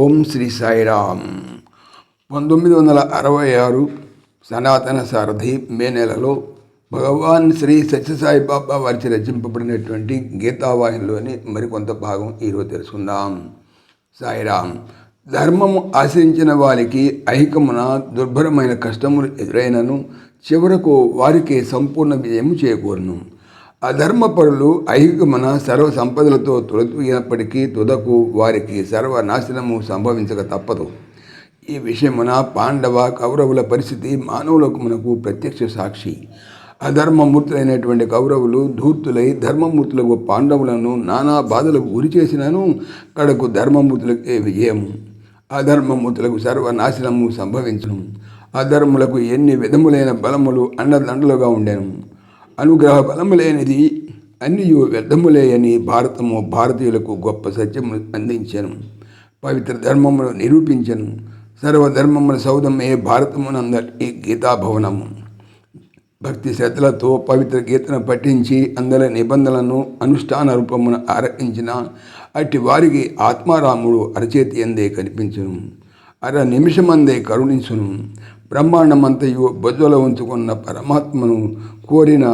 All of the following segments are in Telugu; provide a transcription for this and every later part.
ఓం శ్రీ సాయిరామ్. పంతొమ్మిది వందల అరవై ఆరు సనాతన సారథి మే నెలలో భగవాన్ శ్రీ సత్యసాయి బాబా వారిచి రచింపబడినటువంటి గీతావాహినిలోని మరికొంత భాగం ఈరోజు తెలుసుకుందాం. సాయిరామ్ ధర్మము ఆశ్రయించిన వారికి ఐహికమున దుర్భరమైన కష్టములు ఎదురైనను చివరకు వారికి సంపూర్ణ విజయము చేకూరును. అధర్మపరులు ఐహికమున సర్వ సంపదలతో తొలతూగినప్పటికీ తుదకు వారికి సర్వనాశనము సంభవించక తప్పదు. ఈ విషయమున పాండవ కౌరవుల పరిస్థితి మానవులకు మనకు ప్రత్యక్ష సాక్షి. అధర్మమూర్తులైనటువంటి కౌరవులు ధూర్తులై ధర్మమూర్తులకు పాండవులను నానా బాధలకు గురి చేసినను కడకు ధర్మమూర్తులకే విజయము. అధర్మమూర్తులకు సర్వనాశనము సంభవించను. అధర్ములకు ఎన్ని విధములైన బలములు అండదండలుగా ఉండెను. అనుగ్రహ బలము లేనిది అన్ని వ్యర్థములేయని భారతము భారతీయులకు గొప్ప సత్యము అందించను. పవిత్ర ధర్మమును నిరూపించను. సర్వధర్మముల సౌధమే భారతమునందరి గీతాభవనము. భక్తి శ్రద్ధలతో పవిత్ర గీతను పఠించి అందరి నిబంధనలను అనుష్ఠాన రూపమున ఆరగించిన అట్టి వారికి ఆత్మారాముడు అరచేతి అందే కనిపించును. అర నిమిషమందే కరుణించును. బ్రహ్మాండమంతయు బొజ్జలో ఉంచుకున్న పరమాత్మను కోరిన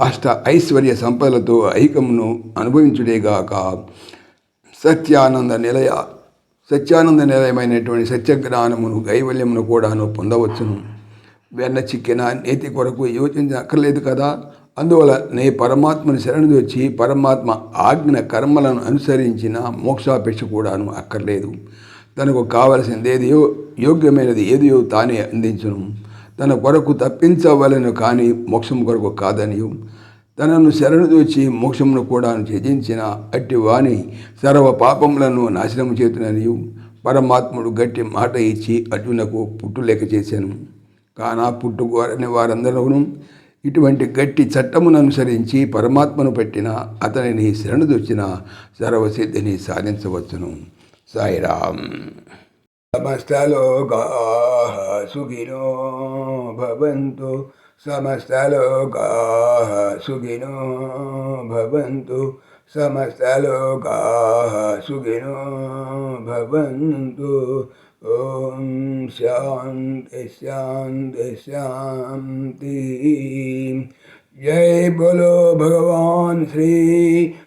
అష్ట ఐశ్వర్య సంపదలతో ఐకమును అనుభవించుడేగాక. సత్యానంద నిలయ సత్యానంద నిలయమైనటువంటి సత్యజ్ఞానమును కైవల్యమును కూడాను పొందవచ్చును. వెన్న చిక్కిన నేతి కొరకు యోచించక్కర్లేదు కదా. అందువల్ల నే పరమాత్మను శరణు వచ్చి పరమాత్మ ఆజ్ఞ కర్మలను అనుసరించిన మోక్షాపేక్ష కూడాను అక్కర్లేదు. తనకు కావలసింది ఏది యోగ్యమైనది ఏదియో తానే అందించను. తన కొరకు తప్పించవలను కానీ మోక్షం కొరకు కాదనియు. తనను శరణు దోచి మోక్షమును కూడా త్యజించిన అట్టి వాణి సర్వ పాపములను నాశనం చేతుననియు. పరమాత్ముడు గట్టి మాట ఇచ్చి అర్జునకు పుట్టు లెక్క చేశాను కానా పుట్టుకోరని వారందరూ ఇటువంటి గట్టి చట్టమును అనుసరించి పరమాత్మను పెట్టిన అతనిని శరణుదొచ్చిన సర్వసిద్ధిని సాధించవచ్చును. సాయిరామ్. సమస్తలోకా సుఖినో భవంతు సమస్తలోకా సుఖినో భవంతు సమస్తలోకా సుఖినో భవంతు. ఓం శాంతి శాంతి శాంతి. జై బోలో భగవాన్ శ్రీ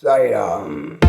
Sayam. Um...